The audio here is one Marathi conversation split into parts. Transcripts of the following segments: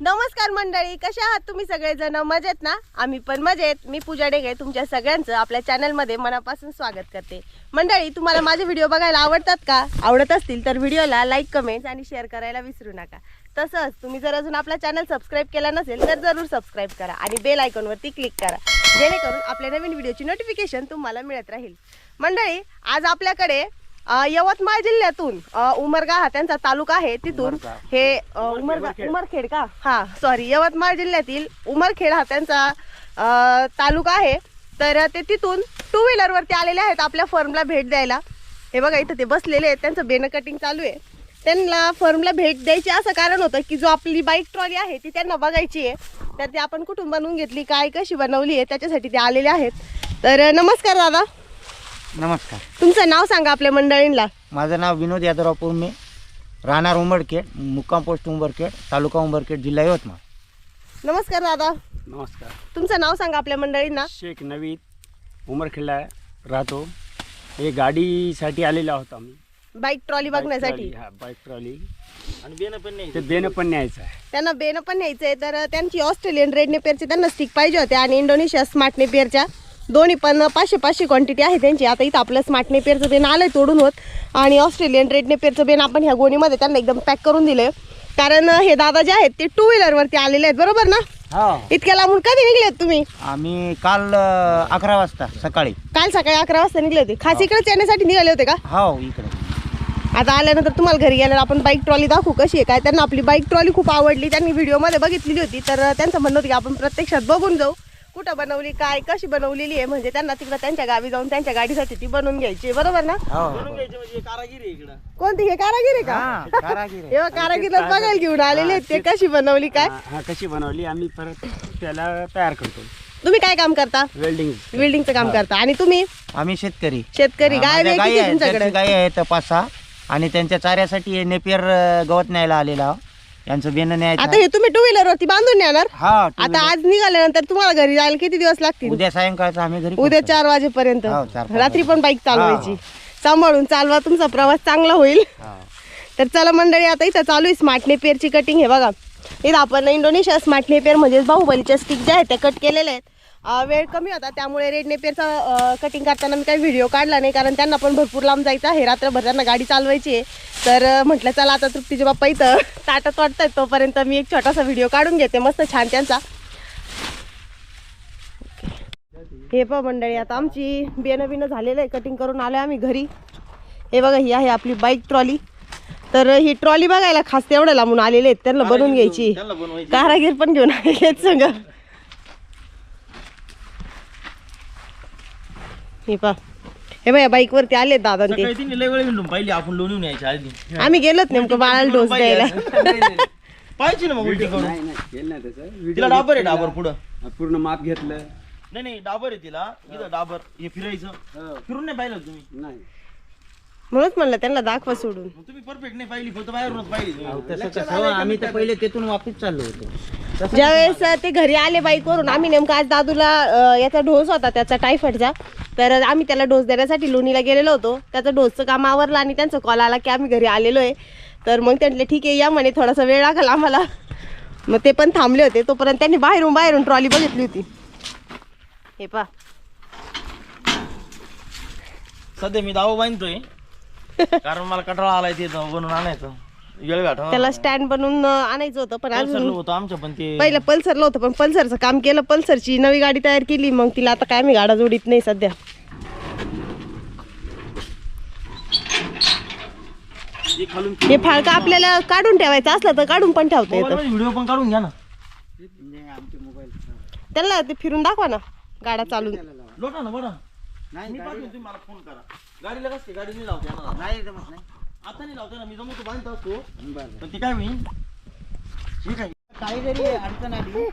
नमस्कार मंडळी कशा आहात तुम्ही सगळेजण? मजेत ना? आम्ही पण मजेत. मी पूजा डेगे तुमच्या सगळ्यांचं आपल्या चॅनलमध्ये मनापासून स्वागत करते. मंडळी तुम्हाला माझे व्हिडिओ बघायला आवडतात का? आवडत असतील तर व्हिडिओला लाईक कमेंट्स आणि शेअर करायला विसरू नका. तसंच तुम्ही जर अजून आपला चॅनल सबस्क्राईब केला नसेल तर जरूर सबस्क्राईब करा आणि बेल आयकॉनवरती क्लिक करा. जेणेकरून आपल्या नवीन व्हिडिओची नोटिफिकेशन तुम्हाला मिळत राहील. मंडळी आज आपल्याकडे अ, यवतमाळ जिल्ह्यातून अ, उमरगा हा त्यांचा तालुका आहे तिथून. हे अ, उमरगा उमरखेड. का? हा सॉरी यवतमाळ जिल्ह्यातील उमरखेड हा त्यांचा अ, तालुका आहे. तर ते तिथून टू व्हीलरवरती आलेले आहेत आपल्या फर्मला भेट द्यायला. हे बघा इथं ते बसलेले आहेत. त्यांचं बेन कटिंग चालू आहे. त्यांना फर्मला भेट द्यायची असं कारण होतं की जो आपली बाईक ट्रॉली आहे ती त्यांना बघायची आहे. तर ती आपण कुठून बनवून घेतली काय कशी बनवली आहे त्याच्यासाठी ते आलेले आहेत. तर नमस्कार दादा. नमस्कार. तुमचं नाव सांगा आपल्या मंडळींना माझं नाव विनोद यादवराव पुरमे राहणार उंबरखेड मुक्काम पोस्ट उंबरखेड तालुका उंबरखेड जिल्हा यवतमाळ. नमस्कार दादा. नमस्कार. तुमचं नाव सांगा आपल्या मंडळींना. शेख नवीद उमरखेडला राहतो. हे गाडीसाठी आलेलो आहोत आम्ही. बाईक ट्रॉली बघण्यासाठी. हा बाईक ट्रॉली. आणि बेनं पण नाही ते बेनं पण न्यायचं आहे. त्यांना बेन पण न्यायचंय. तर त्यांची ऑस्ट्रेलियन रेड नेपियरचे त्यांना स्टिक पाहिजे होते. आणि इंडोनेशिया स्मार्ट नेपियरच्या दोन्ही पण पाचशे पाचशे क्वांटिटी आहे त्यांची. आता इथं आपलं स्मार्ट नेपियरचं बेन आलंय तोडून होत. आणि ऑस्ट्रेलियन रेड नेपियरचं बेन आपण ह्या गोणीमध्ये त्यांना एकदम पॅक करून दिले कारण हे दादा जे आहेत ते टू व्हीलरवरती आलेले आहेत. बरोबर ना? हो. इतक्या लांबून कधी निघलेत तुम्ही? आम्ही काल अकरा वाजता सकाळी. काल सकाळी अकरा वाजता निघले होते. खास इकडेच येण्यासाठी निघाले होते का? हो इकडे. आता आल्यानंतर तुम्हाला घरी गेल्यावर आपण बाईक ट्रॉली दाखवू कशी आहे काय? त्यांना आपली बाईक ट्रॉली खूप आवडली. त्यांनी व्हिडिओमध्ये बघितलेली होती. तर त्यांचं म्हणणं होतं की आपण प्रत्यक्षात बघून जाऊ. कुठं बनवली काय कशी बनवलेली आहे? म्हणजे त्यांना तिकडं त्यांच्या गावी जाऊन त्यांच्या गाडीसाठी ती बनवून घ्यायची आहे, बरोबर ना? हो. कोणती? हे कारागीर आहे का? हा, कारागीर आहे. हे कारागीरला बघायला घेऊन आलेले आहेत ते. कशी बनवली काय? हा कशी बनवली आम्ही परत त्याला तयार करतो. तुम्ही काय काम करता? वेल्डिंग. बिल्डिंगचं काम करता. आणि तुम्ही? आम्ही शेतकरी. शेतकरी. हा, गाय गायी किती आहेत तुमच्याकडे. जर्सी गायी आहेत पाच सहा आणि त्यांच्या चाऱ्यासाठी नेपियर गवत न्यायला आलेला. आहो. यांचं बेन न्यायचं आता. हे तुम्ही टू व्हीलर वरती बांधून येणार हा two आता wheeler. आज निघाल्यानंतर तुम्हाला घरी जायला किती दिवस लागतील उद्या सायंकाळचं आम्ही घरी उद्या. चार वाजेपर्यंत हो, चार, पाच रात्री पण बाईक चालवायची. सांभाळून चालवा तुमचा प्रवास चांगला होईल हा. तर चला मंडळी आता इथं चालू आहे स्मार्ट नेपियरची कटिंग हे बघा इथं आपण इंडोनेशिया स्मार्ट नेपियर म्हणजे बाहुबलीच्या स्टिक ज्या आहेत त्या कट केलेल्या आहेत वेळ कमी होता त्यामुळे रेड नेपियरचा कटिंग करताना मी काही व्हिडिओ काढला नाही कारण त्यांना पण भरपूर लांब जायचं आहे. रात्रभर त्यांना गाडी चालवायची आहे. तर म्हटलं चला आता तृप्तीचे बाप्पा इथं ताटत वाटतायत तोपर्यंत मी एक छोटासा व्हिडिओ काढून घेते. मस्त छान त्यांचा. हे पहा मंडळी आता आमची बियाणं बिणं झालेलं आहे. कटिंग करून आलो आम्ही घरी. हे बघा ही आहे आपली बाईक ट्रॉली तर ही ट्रॉली बघायला खास तेवढं लांबून आलेले आहेत. त्यांना बनवून घ्यायची. कारागीर पण घेऊन आलेले आहेत सगळं हे पहा. हे बघा बाईक वरती आले दादा ते. सकाळी तिने लय वेळ हिंडून पाहिली आपण लोणीहून यायच्या आधी. आम्ही गेलोत नेमकं बाळाला डोस द्यायला. पाहिजे ना मग उलटी करून. नाही नाही केलं नाही तसं तिला डाबर आहे डाबर पुढं. पूर्ण माप घेतलं. नाही नाही डाबर आहे तिला. इथं डाबर हे फिरायचं. फिरून नाही पाहिलं तुम्ही. नाही. म्हणूनच म्हणलं त्यांना दाखवा सोडून. मग तुम्ही परफेक्ट नाही पाहिली फक्त बाहेरूनच पाहिली. तुम्ही. तसं कसं आम्ही तर पहिले तेथून वापिस चाललो होतो. ज्यावेळेस ते घरी आले बाईक वरून आम्ही नेमकं आज दादूला अं, याचा डोस होता त्याचा टायफॉइडचा तर आम्ही त्याला डोस देण्यासाठी लोणीला गेलेलो होतो. त्याचं डोसचं काम आवरलं आणि त्यांचा कॉल आला की आम्ही घरी आलेलो आहे तर मग त्यांनी ठीक आहे या म्हणे थोडासा वेळ लागला आम्हाला. मग ते पण थांबले होते. तोपर्यंत त्यांनी बाहेरून बाहेरून ट्रॉली बघितली होती. हे पा सध्या मी दावा बांधतोय कारण मला कटाळा आलाय ते जाऊ बनवून आणायचं. वेळ गाठ त्याला स्टँड बनवून आणायचं होतं पण अजून होतं आमच्या पण ते. पहिलं पल्सरला होतं पण पल्सरचं काम केलं पल्सरची नवी गाडी तयार केली मग तिला आता काय मी गाडा जोडीत नाही सध्या. हे फाळका आपल्याला काढून ठेवायचं असलं तर काढून पण ठेवता येतं. व्हिडिओ पण काढून घ्या ना. त्यांना ते फिरून दाखवा ना गाडा चालून. लोटा ना बडा मी पाठवून तुम्ही मला फोन करा. गाडीला कसं गाडी नाही लावते नाही जमत नाही. आता नाही लावते ना मी जमतो बांधत असतो. पण ती काय होईल ठीक आहे. काही जरी अडचण आली.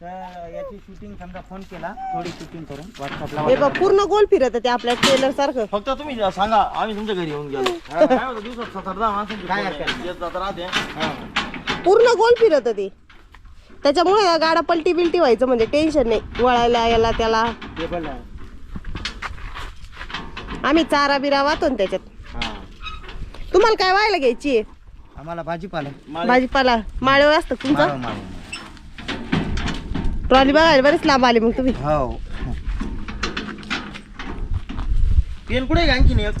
तर याची शूटिंग समजा फोन केला थोडी शूटिंग करून व्हॉट्सअपला बघ पूर्ण गोल फिरत ते आपल्या ट्रेलर सारखं. फक्त तुम्ही सांगा आम्ही तुमच्या घरी येऊन गेलो. काय होतं दिवसात सात आठ दहा माणसांची काय फोन हरकत आहे. येत जात राहते. पूर्ण गोल फिरत ते त्याच्यामुळे गाडा पलटी बिलटी व्हायचं म्हणजे टेन्शन नाही. वळायला याला त्याला. टेबल आहे. आम्ही चारा बिरा वाहतो ना त्याच्यात. तुम्हाला काय व्हायला घ्यायची? आम्हाला भाजीपाला. भाजीपाला. माळव असतं तुमचं? ट्रॉली बघायला बरेच लांब आले मग तुम्ही. हो. पेन कुठे आणखीन एक?